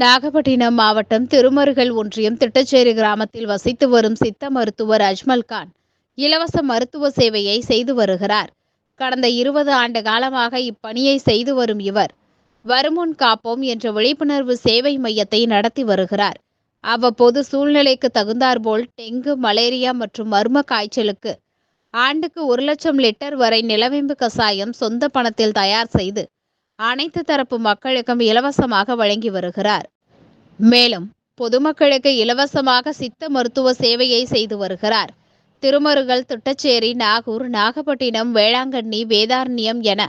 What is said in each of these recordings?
நாகப்பட்டினம் மாவட்டம் திருமருகல் ஒன்றியம் திட்டச்சேரி கிராமத்தில் வசித்து வரும் சித்த மருத்துவர் அஜ்மல் கான் இலவச மருத்துவ சேவையை செய்து வருகிறார். கடந்த இருபது ஆண்டு காலமாக இப்பணியை செய்து வரும் இவர். வருமுன் காப்போம் என்ற விழிப்புணர்வு சேவை மையத்தை நடத்தி வருகிறார். அவ்வப்போது சூழ்நிலைக்கு தகுந்தாற்போல் டெங்கு மலேரியா மற்றும் மர்ம காய்ச்சலுக்கு ஆண்டுக்கு ஒரு லட்சம் லிட்டர் வரை நிலவேம்பு கசாயம் சொந்த பணத்தில் தயார் செய்து அனைத்து தரப்பு மக்களுக்கும் இலவசமாக வழங்கி வருகிறார். மேலும் பொதுமக்களுக்கு இலவசமாக சித்த மருத்துவ சேவையை செய்து வருகிறார். திருமருகல் திட்டச்சேரி நாகூர் நாகப்பட்டினம் வேளாங்கண்ணி வேதாரண்யம் என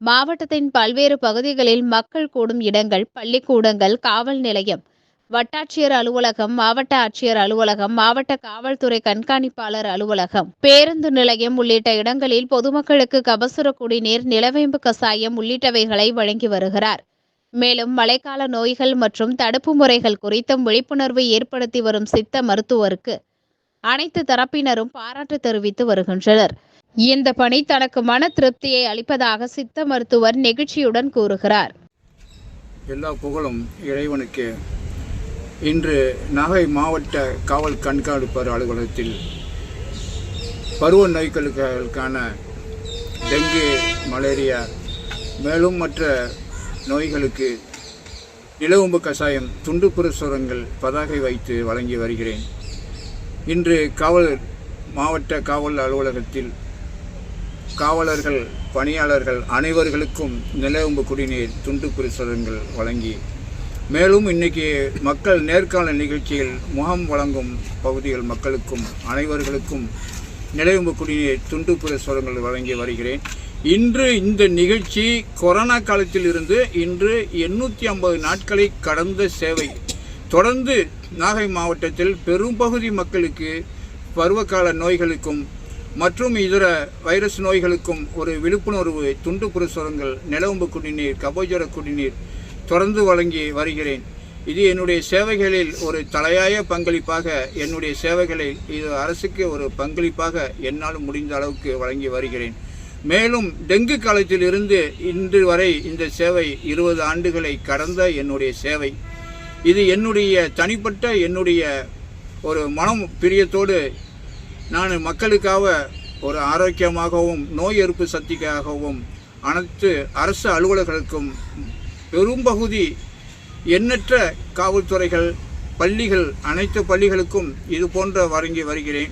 மாவட்டத்தின் பல்வேறு பகுதிகளில் மக்கள் கூடும் இடங்கள் பள்ளிக்கூடங்கள் காவல் நிலையம் வட்டாட்சியர் அலுவலகம் மாவட்ட ஆட்சியர் அலுவலகம் மாவட்ட காவல்துறை கண்காணிப்பாளர் அலுவலகம். பேருந்து நிலையம் உள்ளிட்ட இடங்களில் பொதுமக்களுக்கு கபசுர குடிநீர் நிலவேம்பு கசாயம் உள்ளிட்டவைகளை வழங்கி வருகிறார். மேலும் மழைக்கால நோய்கள் மற்றும் தடுப்பு முறைகள் குறித்தும் விழிப்புணர்வு ஏற்படுத்தி வரும் சித்த மருத்துவருக்கு அனைத்து தரப்பினரும் பாராட்டு தெரிவித்து வருகின்றனர். இந்த பணி தனக்கு மன திருப்தியை அளிப்பதாக சித்த மருத்துவர் நெகிழ்ச்சியுடன் கூறுகிறார். எல்லா புகழும் இறைவனுக்கு. இன்று நாகை மாவட்ட காவல் கண்காணிப்பாளர் அலுவலகத்தில் பருவ நோய்களுக்கான டெங்கு மலேரியா மேலும் மற்ற நோய்களுக்கு நிலவும்பு கஷாயம் துண்டு பிரசுரங்கள் பதாகை வைத்து வழங்கி வருகிறேன். இன்று காவல் மாவட்ட காவல் அலுவலகத்தில் காவலர்கள் பணியாளர்கள் அனைவர்களுக்கும் நிலவும்பு குடிநீர் துண்டு பிரசுரங்கள் வழங்கி மேலும் இன்னைக்கு மக்கள் நேர்காண நிகழ்ச்சியில் முகம் வழங்கும் பகுதிகள் மக்களுக்கும் அனைவர்களுக்கும் நிலவும்பு குடிநீர் துண்டு பிரசுரங்கள் வழங்கி வருகிறேன். இன்று இந்த நிகழ்ச்சி கொரோனா காலத்தில் இருந்து இன்று எண்ணூற்றி ஐம்பது நாட்களை கடந்த சேவை. தொடர்ந்து நாகை மாவட்டத்தில் பெரும்பகுதி மக்களுக்கு பருவகால நோய்களுக்கும் மற்றும் இதர வைரஸ் நோய்களுக்கும் ஒரு விழிப்புணர்வு துண்டு பிரசுரங்கள் நிலவும்பு குடிநீர் கபோஜர குடிநீர் தொடர்ந்து வழங்கி வருகிறேன். இது என்னுடைய சேவைகளில் ஒரு தலையாய பங்களிப்பாக என்னுடைய சேவைகளில் இது அரசுக்கு ஒரு பங்களிப்பாக என்னால் முடிந்த அளவுக்கு வழங்கி வருகிறேன். மேலும் டெங்கு காலத்தில் இருந்து இன்று வரை இந்த சேவை இருபது ஆண்டுகளை கடந்த என்னுடைய சேவை. இது என்னுடைய தனிப்பட்ட என்னுடைய ஒரு மனம் பிரியத்தோடு நான் மக்களுக்காக ஒரு ஆரோக்கியமாகவும் நோய் எதிர்ப்பு சக்திக்காகவும் அனைத்து அரசு அலுவலர்களுக்கும் பெரும்பகுதி எண்ணற்ற காவல்துறைகள் பள்ளிகள் அனைத்து பள்ளிகளுக்கும் இது போன்ற வழங்கி வருகிறேன்.